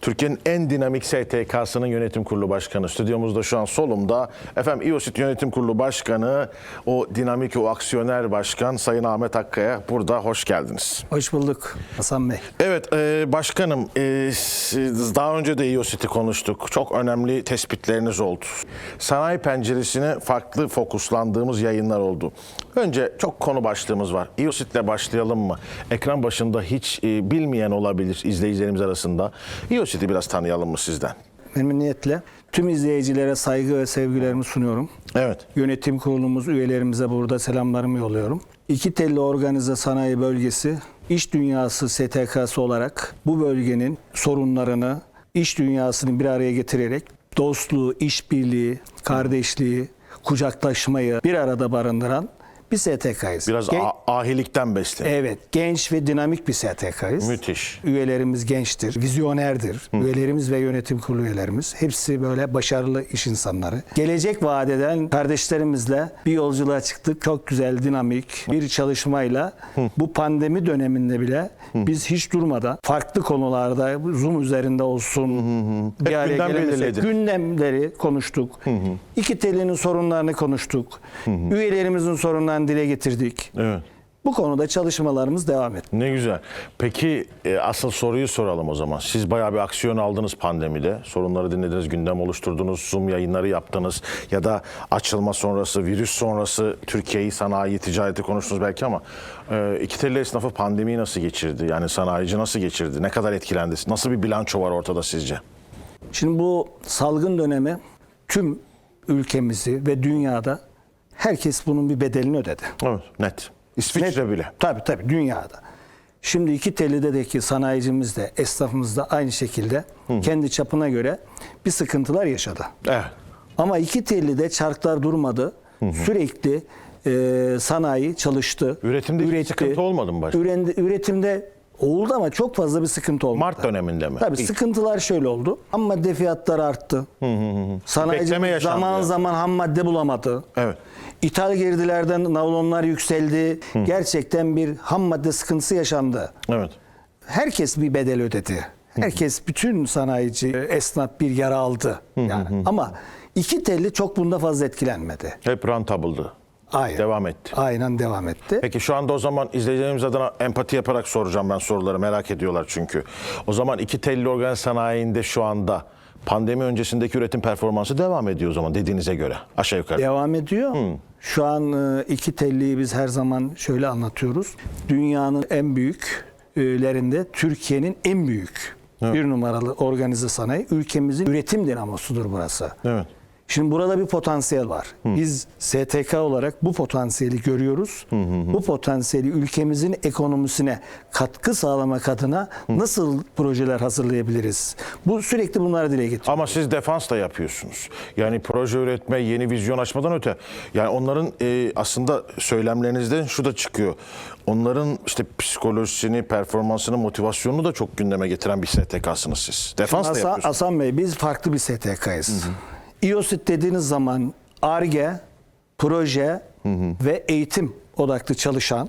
Türkiye'nin en dinamik STK'sının yönetim kurulu başkanı. Stüdyomuzda şu an solumda. Efendim İOSİT Yönetim Kurulu Başkanı, o dinamik, o aksiyoner başkan Sayın Ahmet Akkaya burada. Hoş geldiniz. Hoş bulduk Hasan Bey. Evet e, başkanım e, siz- daha önce de İOSİT'i konuştuk. Çok önemli tespitleriniz oldu. Sanayi penceresine farklı fokuslandığımız yayınlar oldu. Önce çok konu başlığımız var. İOSİT'le başlayalım mı? Ekran başında hiç e, bilmeyen olabilir izleyicilerimiz arasında. İOSİT'i biraz tanıyalım mı sizden? Memnuniyetle tüm izleyicilere saygı ve sevgilerimi sunuyorum. Evet. Yönetim kurulumuz üyelerimize burada selamlarımı yolluyorum. İki telli organize sanayi bölgesi iş dünyası STK'sı olarak bu bölgenin sorunlarını iş dünyasını bir araya getirerek dostluğu, işbirliği, kardeşliği, kucaklaşmayı bir arada barındıran bir STK'yız. Biraz Gen- ahilikten besleniyor. Evet, genç ve dinamik bir STK'yız. Müthiş. Üyelerimiz gençtir, vizyonerdir. Üyelerimiz ve yönetim kurulu üyelerimiz hepsi böyle başarılı iş insanları. Gelecek vaat eden kardeşlerimizle bir yolculuğa çıktık. Çok güzel, dinamik bir çalışmayla bu pandemi döneminde bile biz hiç durmadan farklı konularda Zoom üzerinde olsun bir Hep araya gündem gündemleri konuştuk. İki telinin sorunlarını konuştuk. Üyelerimizin sorunlarını dile getirdik. Evet. Bu konuda çalışmalarımız devam etti. Ne güzel. Peki e, asıl soruyu soralım o zaman. Siz bayağı bir aksiyon aldınız pandemide. Sorunları dinlediniz, gündem oluşturdunuz, Zoom yayınları yaptınız. Ya da açılma sonrası, virüs sonrası Türkiye'yi, sanayi, ticareti konuştunuz belki ama e, iki telli esnafı pandemiyi nasıl geçirdi? Yani sanayici nasıl geçirdi? Ne kadar etkilendi? Nasıl bir bilanço var ortada sizce? Şimdi bu salgın dönemi tüm ülkemizi ve dünyada herkes bunun bir bedelini ödedi. Evet, net. İsviçre Net- bile. Tabii tabii dünyada. Şimdi iki telideki sanayicimiz de esnafımız da aynı şekilde kendi çapına göre bir sıkıntılar yaşadı. Evet. Ama iki telide çarklar durmadı. Sürekli e, sanayi çalıştı. Üretimde hiç sıkıntı olmadı mı başka? Ürendi- üretimde oldu ama çok fazla bir sıkıntı olmadı. Mart döneminde mi? Tabii İlk. sıkıntılar şöyle oldu. Ham madde fiyatları arttı. Sanayici zaman zaman ham madde bulamadı. Evet. İthal girdilerden naylonlar yükseldi. Gerçekten bir ham madde sıkıntısı yaşandı. Evet. Herkes bir bedel ödedi. Herkes bütün sanayici, esnaf bir yara aldı. Yani ama iki telli çok bunda fazla etkilenmedi. Hep rantable'dı. Aynen. Devam etti. Aynen devam etti. Peki şu anda o zaman izleyicilerimiz adına empati yaparak soracağım ben soruları merak ediyorlar çünkü. O zaman iki telli organ sanayinde şu anda pandemi öncesindeki üretim performansı devam ediyor o zaman dediğinize göre aşağı yukarı. Devam ediyor. Şu an e, iki telliyi biz her zaman şöyle anlatıyoruz. Dünyanın en büyüklerinde Türkiye'nin en büyük bir numaralı organize sanayi. Ülkemizin üretim dinamosudur burası. Evet. Şimdi burada bir potansiyel var. Biz STK olarak bu potansiyeli görüyoruz. Bu potansiyeli ülkemizin ekonomisine katkı sağlamak adına nasıl projeler hazırlayabiliriz? Bu sürekli bunları dile getiriyoruz. Ama siz defans da yapıyorsunuz. Yani proje üretme, yeni vizyon açmadan öte. Yani onların e, aslında söylemlerinizden şu da çıkıyor. Onların işte psikolojisini, performansını, motivasyonunu da çok gündeme getiren bir STK'sınız siz. Defans da Hasan, yapıyorsunuz. Hasan Bey biz farklı bir STK'yız. İOSİT dediğiniz zaman ARGE, proje ve eğitim odaklı çalışan,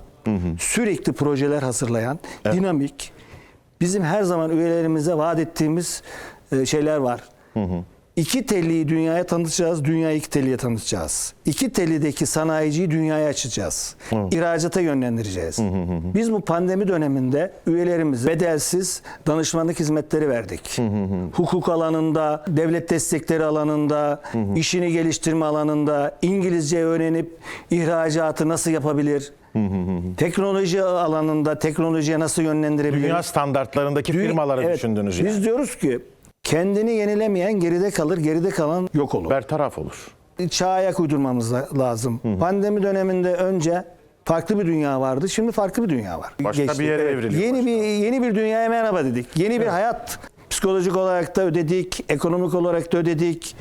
sürekli projeler hazırlayan, dinamik, bizim her zaman üyelerimize vaat ettiğimiz e, şeyler var. İki telliyi dünyaya tanıtacağız, dünyayı iki telliye tanıtacağız. İki tellideki sanayiciyi dünyaya açacağız. İhracata yönlendireceğiz. Biz bu pandemi döneminde üyelerimize bedelsiz danışmanlık hizmetleri verdik. Hukuk alanında, devlet destekleri alanında, işini geliştirme alanında, İngilizce öğrenip ihracatı nasıl yapabilir? Teknoloji alanında teknolojiye nasıl yönlendirebilir? Dünya standartlarındaki Dü- firmaları Evet, düşündünüz yani. Biz diyoruz ki kendini yenilemeyen geride kalır, geride kalan yok olur. Bertaraf olur. Çağa ayak uydurmamız la- lazım. Pandemi döneminde önce farklı bir dünya vardı. Şimdi farklı bir dünya var. Başka bir yere evriliyor Yeni bir yeni bir dünyaya merhaba dedik. Yeni bir hayat psikolojik olarak da ödedik, ekonomik olarak da ödedik,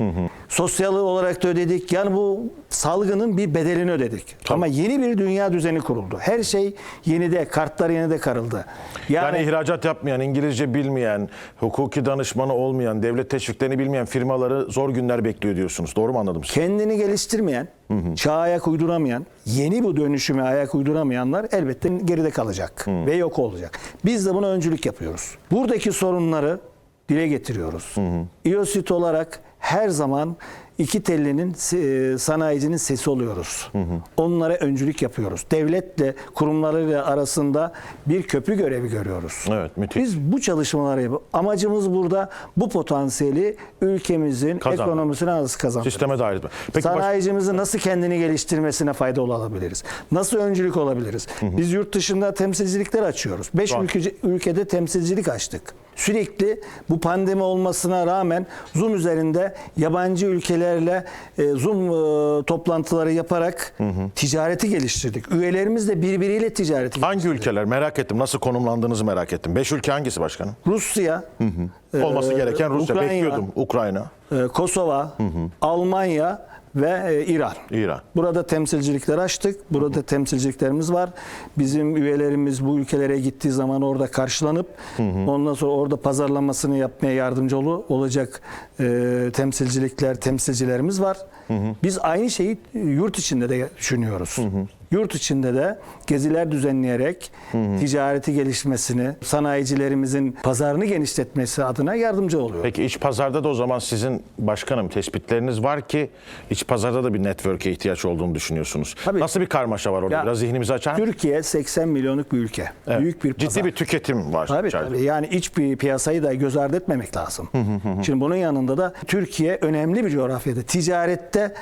sosyal olarak da ödedik. Yani bu salgının bir bedelini ödedik. Ama yeni bir dünya düzeni kuruldu. Her şey yenide, kartlar yenide karıldı. Yani, ihracat yapmayan, İngilizce bilmeyen, hukuki danışmanı olmayan, devlet teşviklerini bilmeyen firmaları zor günler bekliyor diyorsunuz. Doğru mu anladım? sizi? kendini geliştirmeyen, çağa ayak uyduramayan, yeni bu dönüşüme ayak uyduramayanlar elbette geride kalacak ve yok olacak. Biz de buna öncülük yapıyoruz. Buradaki sorunları dile getiriyoruz. İOSİT olarak her zaman iki tellinin e, sanayicinin sesi oluyoruz. Onlara öncülük yapıyoruz. Devletle kurumlarıyla arasında bir köprü görevi görüyoruz. Evet, müthiş. Biz bu çalışmaları yapıyoruz. Amacımız burada bu potansiyeli ülkemizin Kazanmak. ekonomisine nasıl kazandırmak. Sisteme dahil etme. Peki baş- Sanayicimizin nasıl kendini geliştirmesine faydalı olabiliriz? Nasıl öncülük olabiliriz? Biz yurt dışında temsilcilikler açıyoruz. Beş ülke, ülkede temsilcilik açtık. Sürekli bu pandemi olmasına rağmen Zoom üzerinde yabancı ülkelerle e, Zoom e, toplantıları yaparak ticareti geliştirdik. Üyelerimiz de birbiriyle ticareti hangi ülkeler merak ettim. Nasıl konumlandığınızı merak ettim. Beş ülke hangisi başkanım? Rusya, e, Olması gereken Rusya. Ukrayna, Bekliyordum. Ukrayna, e, Kosova, Almanya ve e, İran. İran. Burada temsilcilikler açtık. Burada temsilciliklerimiz var. Bizim üyelerimiz bu ülkelere gittiği zaman orada karşılanıp ondan sonra orada pazarlamasını yapmaya yardımcı olu- olacak e, temsilcilikler, temsilcilerimiz var. Biz aynı şeyi yurt içinde de düşünüyoruz. Yurt içinde de geziler düzenleyerek ticareti gelişmesini, sanayicilerimizin pazarını genişletmesi adına yardımcı oluyor. Peki iç pazarda da o zaman sizin başkanım tespitleriniz var ki iç pazarda da bir network'e ihtiyaç olduğunu düşünüyorsunuz. Tabii. Nasıl bir karmaşa var orada? Ya, Biraz zihnimizi açar? Türkiye 80 milyonluk bir ülke. Evet. Büyük bir pazar. Ciddi bir tüketim var. Tabii içeride. tabii. Yani iç bir piyasayı da göz ardı etmemek lazım. Şimdi bunun yanında da Türkiye önemli bir coğrafyada. Ticarette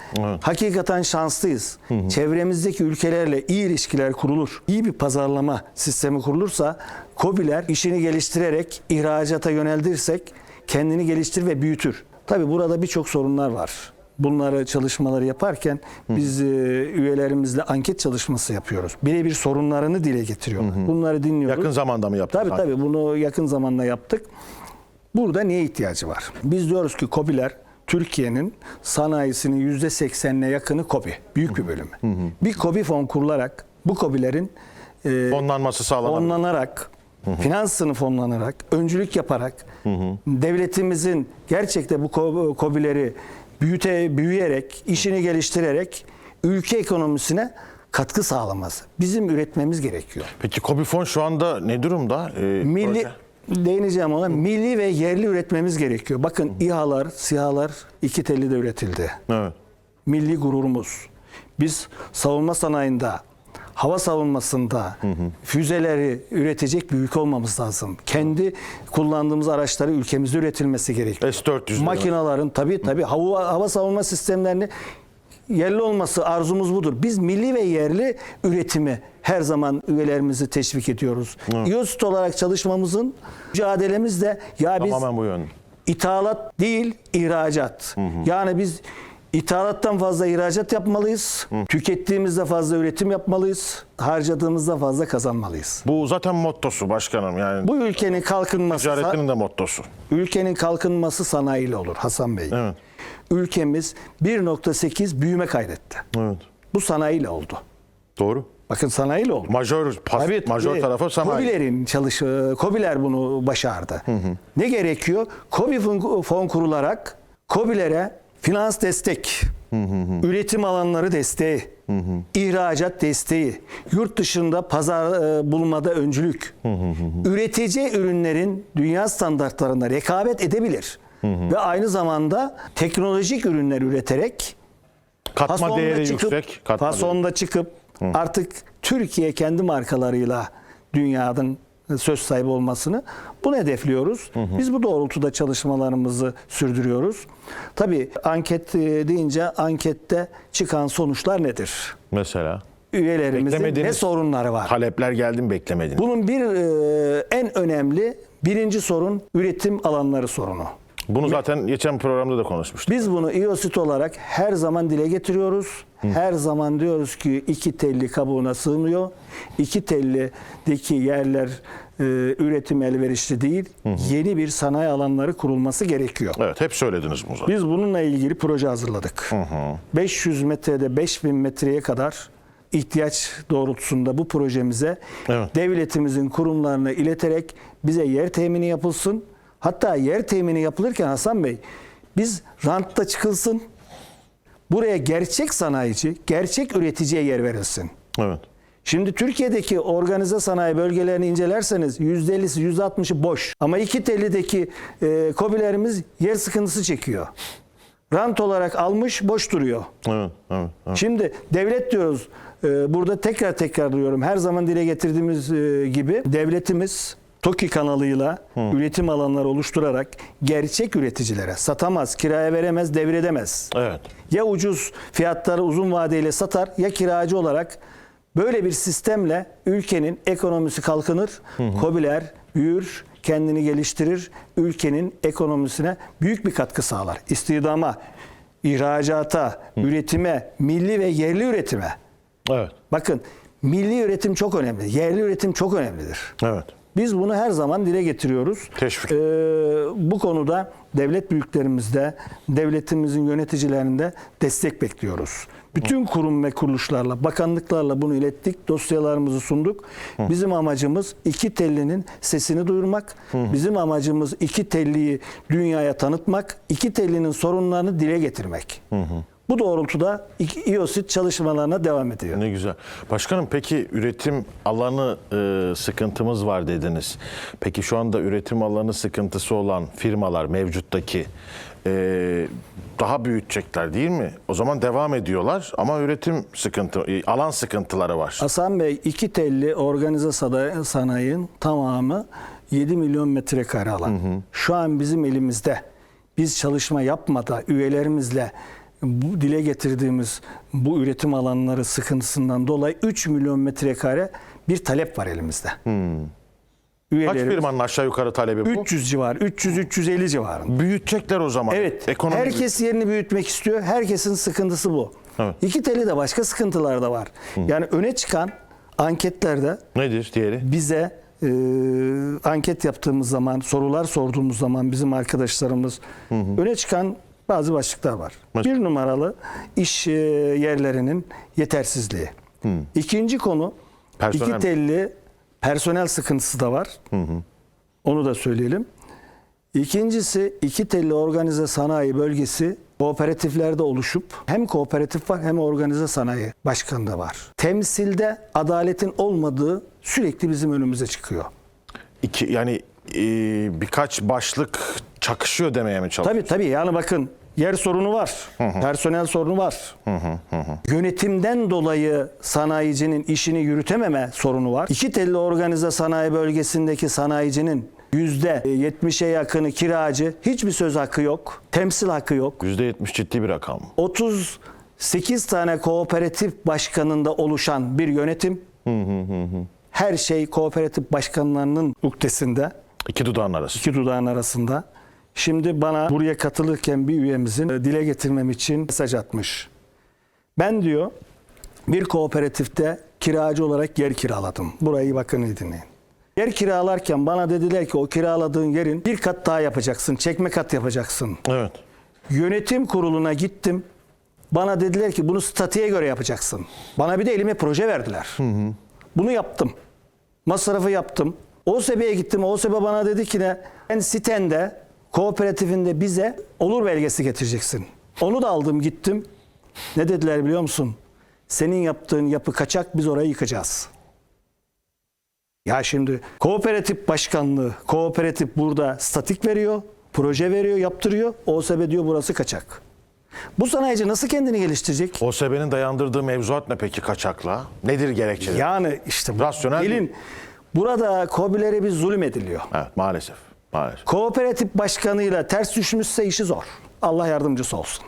hakikaten şanslıyız. Çevremizdeki ülkelerle iyi ilişkiler kurulur. İyi bir pazarlama sistemi kurulursa KOBİ'ler işini geliştirerek ihracata yöneldirsek kendini geliştir ve büyütür. Tabii burada birçok sorunlar var. Bunları çalışmaları yaparken biz e, üyelerimizle anket çalışması yapıyoruz. Birebir sorunlarını dile getiriyorlar. Bunları dinliyoruz. Yakın zamanda mı yaptınız? Tabii tabii bunu yakın zamanda yaptık. Burada neye ihtiyacı var? Biz diyoruz ki KOBİ'ler Türkiye'nin sanayisinin %80'ine yakını KOBİ. Büyük bir bölümü. Bir KOBİ fon kurularak bu KOBİ'lerin e, Fonlanması sağlanabilir. fonlanarak, finansını fonlanarak, öncülük yaparak, devletimizin gerçekten bu ko- KOBİ'leri büyüte, büyüyerek, işini geliştirerek ülke ekonomisine katkı sağlaması. Bizim üretmemiz gerekiyor. Peki Kobifon şu anda ne durumda? Ee, Milli proje? Değineceğim ona. Milli ve yerli üretmemiz gerekiyor. Bakın İHA'lar, SİHA'lar iki telli de üretildi. Evet. Milli gururumuz. Biz savunma sanayinde, hava savunmasında füzeleri üretecek bir ülke olmamız lazım. Kendi kullandığımız araçları ülkemizde üretilmesi gerekiyor. S-400 Makinaların tabii tabii hava, hava savunma sistemlerini yerli olması arzumuz budur. Biz milli ve yerli üretimi her zaman üyelerimizi teşvik ediyoruz. İOSİT olarak çalışmamızın mücadelemiz de ya biz Tamamen bu yönde. İthalat değil, ihracat. Yani biz ithalattan fazla ihracat yapmalıyız. Tükettiğimizde fazla üretim yapmalıyız. Harcadığımızda fazla kazanmalıyız. Bu zaten mottosu başkanım. Yani Bu ülkenin kalkınması ticaretinin de mottosu. ülkenin kalkınması sanayiyle olur Hasan Bey. Evet. Ülkemiz 1.8 büyüme kaydetti. Evet. Bu sanayiyle oldu. Doğru. Bakın sanayiyle oldu. Majör, pas, Tabii, majör tarafı sanayi. KOBİ'lerin çalış, e, KOBİ'ler bunu başardı. Ne gerekiyor? KOBİ fon, kurularak KOBİ'lere finans destek, üretim alanları desteği, ihracat desteği, yurt dışında pazar e, bulmada öncülük, üretici ürünlerin dünya standartlarında rekabet edebilir. Ve aynı zamanda teknolojik ürünler üreterek Katma Fasonda değeri çıkıp, yüksek. Katma değeri. fasonda çıkıp artık Türkiye kendi markalarıyla dünyanın söz sahibi olmasını bunu hedefliyoruz. Biz bu doğrultuda çalışmalarımızı sürdürüyoruz. Tabii anket e, deyince ankette çıkan sonuçlar nedir? Mesela. Üyelerimizin ne sorunları var? Talepler geldi mi beklemediniz? Bunun bir e, en önemli birinci sorun üretim alanları sorunu. Bunu zaten geçen programda da konuşmuştuk. Biz bunu İOSİT olarak her zaman dile getiriyoruz. Her zaman diyoruz ki iki telli kabuğuna sığmıyor. İki tellideki yerler e, üretim elverişli değil. Yeni bir sanayi alanları kurulması gerekiyor. Evet hep söylediniz bunu zaten. Biz bununla ilgili proje hazırladık. 500 metrede 5000 metreye kadar ihtiyaç doğrultusunda bu projemize Evet. devletimizin kurumlarına ileterek bize yer temini yapılsın. Hatta yer temini yapılırken Hasan Bey biz rantta çıkılsın. Buraya gerçek sanayici, gerçek üreticiye yer verilsin. Evet. Şimdi Türkiye'deki organize sanayi bölgelerini incelerseniz %50'si %60'ı boş. Ama iki tellideki e, kobilerimiz yer sıkıntısı çekiyor. Rant olarak almış boş duruyor. Evet, evet, evet. Şimdi devlet diyoruz. e, Burada tekrar tekrar diyorum. Her zaman dile getirdiğimiz e, gibi devletimiz TOKİ kanalıyla üretim alanları oluşturarak gerçek üreticilere satamaz, kiraya veremez, devredemez. Evet. Ya ucuz fiyatları uzun vadeyle satar ya kiracı olarak böyle bir sistemle ülkenin ekonomisi kalkınır, kobiler büyür, kendini geliştirir, ülkenin ekonomisine büyük bir katkı sağlar. İstihdama, ihracata, üretime, milli ve yerli üretime. Evet. Bakın milli üretim çok önemli, yerli üretim çok önemlidir. Evet. Biz bunu her zaman dile getiriyoruz. Teşvik. Ee, bu konuda devlet büyüklerimizde, devletimizin yöneticilerinde destek bekliyoruz. Bütün kurum ve kuruluşlarla, bakanlıklarla bunu ilettik, dosyalarımızı sunduk. Bizim amacımız iki tellinin sesini duyurmak. Bizim amacımız iki telliyi dünyaya tanıtmak, iki tellinin sorunlarını dile getirmek. Bu doğrultuda İOSİT çalışmalarına devam ediyor. Ne güzel. Başkanım peki üretim alanı e, sıkıntımız var dediniz. Peki şu anda üretim alanı sıkıntısı olan firmalar mevcuttaki e, daha büyütecekler değil mi? O zaman devam ediyorlar ama üretim sıkıntı, e, alan sıkıntıları var. Hasan Bey iki telli organize sanayinin tamamı 7 milyon metrekare alan. Şu an bizim elimizde biz çalışma yapmadan üyelerimizle bu dile getirdiğimiz bu üretim alanları sıkıntısından dolayı 3 milyon metrekare bir talep var elimizde. Kaç Üyelerimiz firmanın aşağı yukarı talebi bu? 300 civar, 300-350 civarında. Büyütecekler o zaman. Evet. Ekonomi herkes yerini büyütmek istiyor. Herkesin sıkıntısı bu. Evet. İki teli de başka sıkıntılar da var. Yani öne çıkan anketlerde nedir diğeri? bize e, anket yaptığımız zaman, sorular sorduğumuz zaman bizim arkadaşlarımız öne çıkan bazı başlıklar var. Mesela? Bir numaralı iş e, yerlerinin yetersizliği. İkinci konu Personel iki telli personel sıkıntısı da var. Onu da söyleyelim. İkincisi iki telli organize sanayi bölgesi kooperatiflerde oluşup hem kooperatif var hem organize sanayi başkanı da var. Temsilde adaletin olmadığı sürekli bizim önümüze çıkıyor. İki, yani e, birkaç başlık çakışıyor demeye mi çalışıyorsun? Tabii tabii yani bakın yer sorunu var. Personel sorunu var. Yönetimden dolayı sanayicinin işini yürütememe sorunu var. İki telli organize sanayi bölgesindeki sanayicinin %70'e yakını kiracı. Hiçbir söz hakkı yok. Temsil hakkı yok. %70 ciddi bir rakam. 38 tane kooperatif başkanında oluşan bir yönetim. Her şey kooperatif başkanlarının uktesinde. İki dudağın arası. iki dudağın arasında. Şimdi bana buraya katılırken bir üyemizin e, dile getirmem için mesaj atmış. Ben diyor bir kooperatifte kiracı olarak yer kiraladım. Burayı bakın iyi dinleyin. Yer kiralarken bana dediler ki o kiraladığın yerin bir kat daha yapacaksın, çekme kat yapacaksın. Evet. Yönetim kuruluna gittim. Bana dediler ki bunu statiğe göre yapacaksın. Bana bir de elime proje verdiler. Bunu yaptım. Masrafı yaptım. OSB'ye gittim. OSB bana dedi ki ne? Ben sitende, kooperatifinde bize olur belgesi getireceksin. Onu da aldım gittim. Ne dediler biliyor musun? Senin yaptığın yapı kaçak biz orayı yıkacağız. Ya şimdi kooperatif başkanlığı, kooperatif burada statik veriyor, proje veriyor, yaptırıyor. OSB diyor burası kaçak. Bu sanayici nasıl kendini geliştirecek? OSB'nin dayandırdığı mevzuat ne peki kaçakla? Nedir gerekçeleri? Yani işte bu- Rasyonel gelin değil. burada kobilere bir zulüm ediliyor. Evet maalesef. Maalesef. Kooperatif başkanıyla ters düşmüşse işi zor. Allah yardımcısı olsun.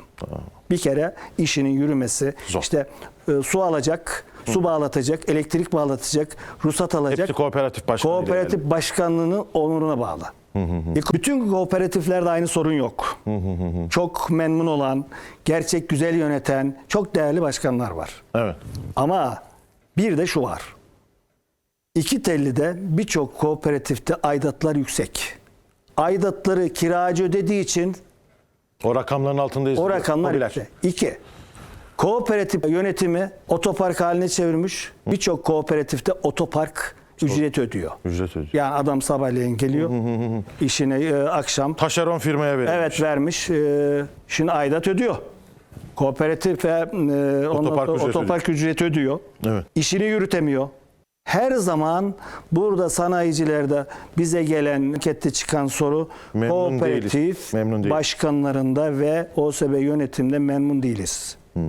Bir kere işinin yürümesi, Zor. işte e, su alacak, su bağlatacak, elektrik bağlatacak, ruhsat alacak. Hepsi kooperatif başkanı. Kooperatif başkanlığının onuruna bağlı. E, Bütün kooperatiflerde aynı sorun yok. Çok memnun olan, gerçek güzel yöneten, çok değerli başkanlar var. Evet. Ama bir de şu var. İki tellide birçok kooperatifte aidatlar yüksek. Aidatları kiracı ödediği için O rakamların altındayız. o rakamlar yüksek. İki, kooperatif yönetimi otopark haline çevirmiş. Birçok kooperatifte otopark ücreti ödüyor. Ücret ödüyor. Yani adam sabahleyin geliyor, işine e, akşam Taşeron firmaya verilmiş. evet vermiş, e, şimdi aidat ödüyor. Kooperatif ve e, ondan Otopark sonra ücreti otopark ücreti ödüyor. Evet. İşini yürütemiyor. Her zaman burada sanayicilerde bize gelen ankette çıkan soru Memnun kooperatif değiliz. Memnun değiliz. başkanlarında ve OSB yönetimde memnun değiliz. Hmm.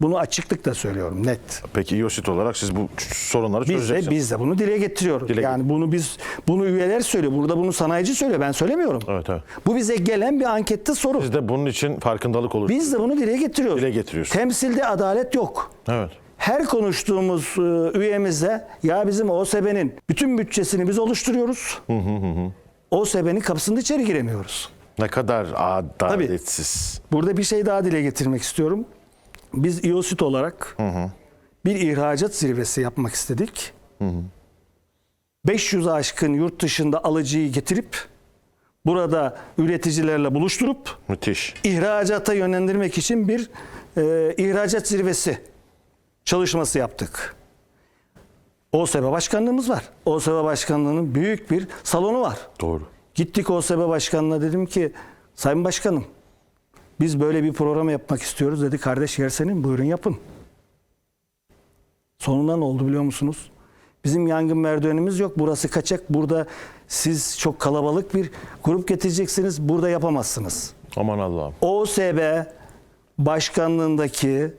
Bunu açıklıkla söylüyorum net. Peki İOSİT olarak siz bu sorunları Biz de çözeceksiniz. biz de bunu dile getiriyoruz. Dile yani bunu biz bunu üyeler söylüyor. Burada bunu sanayici söylüyor. Ben söylemiyorum. Evet, evet. Bu bize gelen bir ankette soru. Siz de bunun için farkındalık olur. Biz de bunu dile getiriyoruz. Dile getiriyorsun. Temsilde adalet yok. Evet. Her konuştuğumuz e, üyemizde ya bizim OSB'nin bütün bütçesini biz oluşturuyoruz. OSB'nin kapısında içeri giremiyoruz. Ne kadar adaletsiz. Burada bir şey daha dile getirmek istiyorum. Biz İOSİT olarak bir ihracat zirvesi yapmak istedik. 500 aşkın yurt dışında alıcıyı getirip burada üreticilerle buluşturup Müthiş. ihracata yönlendirmek için bir e, ihracat zirvesi çalışması yaptık. OSB başkanlığımız var. OSB başkanlığının büyük bir salonu var. Doğru. Gittik OSB başkanına dedim ki Sayın Başkanım biz böyle bir program yapmak istiyoruz dedi. Kardeş yer senin buyurun yapın. Sonunda ne oldu biliyor musunuz? Bizim yangın merdivenimiz yok. Burası kaçak. Burada siz çok kalabalık bir grup getireceksiniz. Burada yapamazsınız. Aman Allah'ım. OSB başkanlığındaki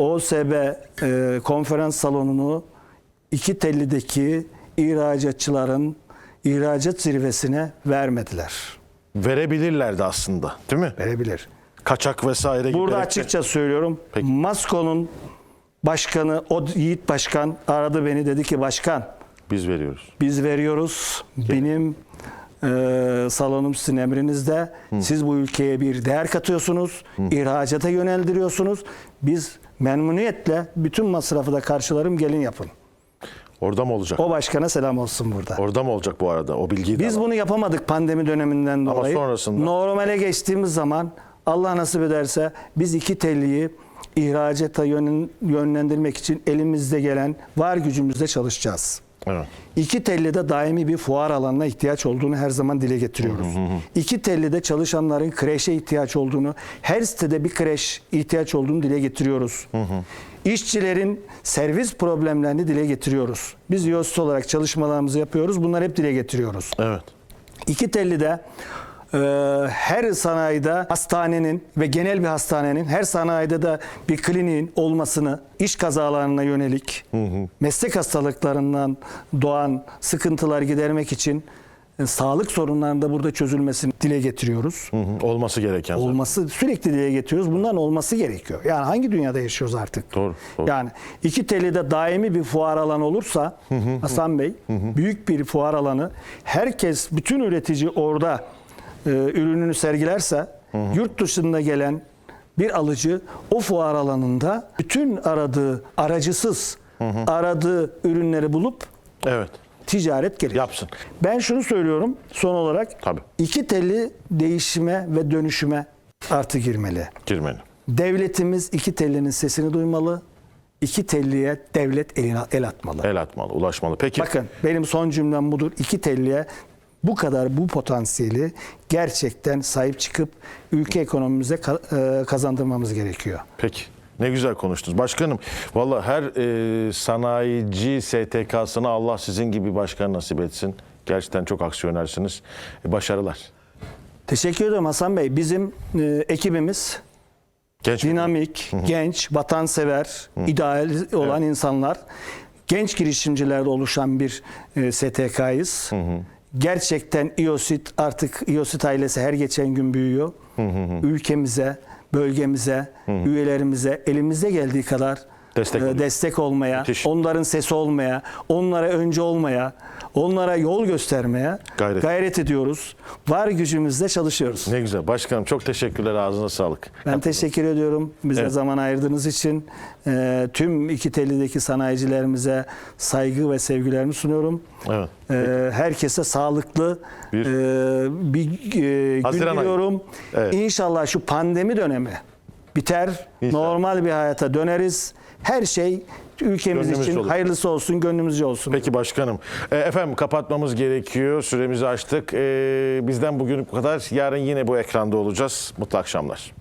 OSB e, konferans salonunu iki tellideki ihracatçıların ihracat zirvesine vermediler. Verebilirlerdi aslında. Değil mi? Verebilir. Kaçak vesaire Burada giderek de- açıkça söylüyorum. Peki. Masko'nun başkanı, o Yiğit Başkan aradı beni dedi ki başkan Biz veriyoruz. biz veriyoruz. Benim e, salonum sizin emrinizde. Siz bu ülkeye bir değer katıyorsunuz. ihracata yöneldiriyorsunuz. Biz memnuniyetle bütün masrafı da karşılarım gelin yapın. Orada mı olacak? O başkana selam olsun burada. Orada mı olacak bu arada? O bilgiyi de Biz alalım. bunu yapamadık pandemi döneminden dolayı. sonrasında? Normale geçtiğimiz zaman Allah nasip ederse biz iki telliyi ihracata yönlendirmek için elimizde gelen var gücümüzle çalışacağız. Evet. İki tellide daimi bir fuar alanına ihtiyaç olduğunu her zaman dile getiriyoruz. İki tellide çalışanların kreşe ihtiyaç olduğunu, her sitede bir kreş ihtiyaç olduğunu dile getiriyoruz. İşçilerin servis problemlerini dile getiriyoruz. Biz YOST olarak çalışmalarımızı yapıyoruz. Bunları hep dile getiriyoruz. Evet. İki tellide e, her sanayide hastanenin ve genel bir hastanenin her sanayide de bir kliniğin olmasını iş kazalarına yönelik meslek hastalıklarından doğan sıkıntılar gidermek için e, sağlık sorunlarının da burada çözülmesini dile getiriyoruz. Hı hı. Olması gereken. zaten. Olması sürekli dile getiriyoruz. Bunların olması gerekiyor. Yani hangi dünyada yaşıyoruz artık? Doğru, doğru. Yani iki telide daimi bir fuar alanı olursa Hasan Bey büyük bir fuar alanı herkes bütün üretici orada e, ürününü sergilerse yurt dışında gelen bir alıcı o fuar alanında bütün aradığı aracısız aradığı ürünleri bulup Evet. ticaret gelir. Yapsın. Ben şunu söylüyorum son olarak. Tabii. İki telli değişime ve dönüşüme artı girmeli. Girmeli. Devletimiz iki tellinin sesini duymalı. İki telliye devlet eline el atmalı. El atmalı, ulaşmalı. Peki. Bakın benim son cümlem budur. İki telliye bu kadar bu potansiyeli gerçekten sahip çıkıp ülke ekonomimize e, kazandırmamız gerekiyor. Peki. Ne güzel konuştunuz. Başkanım, valla her e, sanayici STK'sına Allah sizin gibi başkan nasip etsin. Gerçekten çok aksiyonersiniz. E, başarılar. Teşekkür ederim Hasan Bey. Bizim e, ekibimiz Genç dinamik, genç, vatansever, ideal olan insanlar. Genç girişimcilerde oluşan bir e, STK'yız. Gerçekten İOSİT artık İOSİT ailesi her geçen gün büyüyor. Ülkemize, bölgemize, üyelerimize elimizde geldiği kadar Destek e, destek olmaya, Müthiş. onların sesi olmaya, onlara önce olmaya, onlara yol göstermeye Gayret. gayret ediyoruz. Var gücümüzle çalışıyoruz. Ne güzel. Başkanım çok teşekkürler. Ağzına sağlık. Ben teşekkür ediyorum bize Evet. zaman ayırdığınız için. Ee, tüm iki tellideki sanayicilerimize saygı ve sevgilerimi sunuyorum. Evet. Ee, herkese sağlıklı Bir- bir, bir e, gün Haziran diliyorum. Evet. İnşallah şu pandemi dönemi biter. İnşallah. Normal bir hayata döneriz. Her şey ülkemiz Gönlümüzce için olur. hayırlısı olsun, gönlümüzce olsun. Peki başkanım. E, efendim kapatmamız gerekiyor. Süremizi açtık. E, bizden bugün bu kadar. Yarın yine bu ekranda olacağız. Mutlu akşamlar.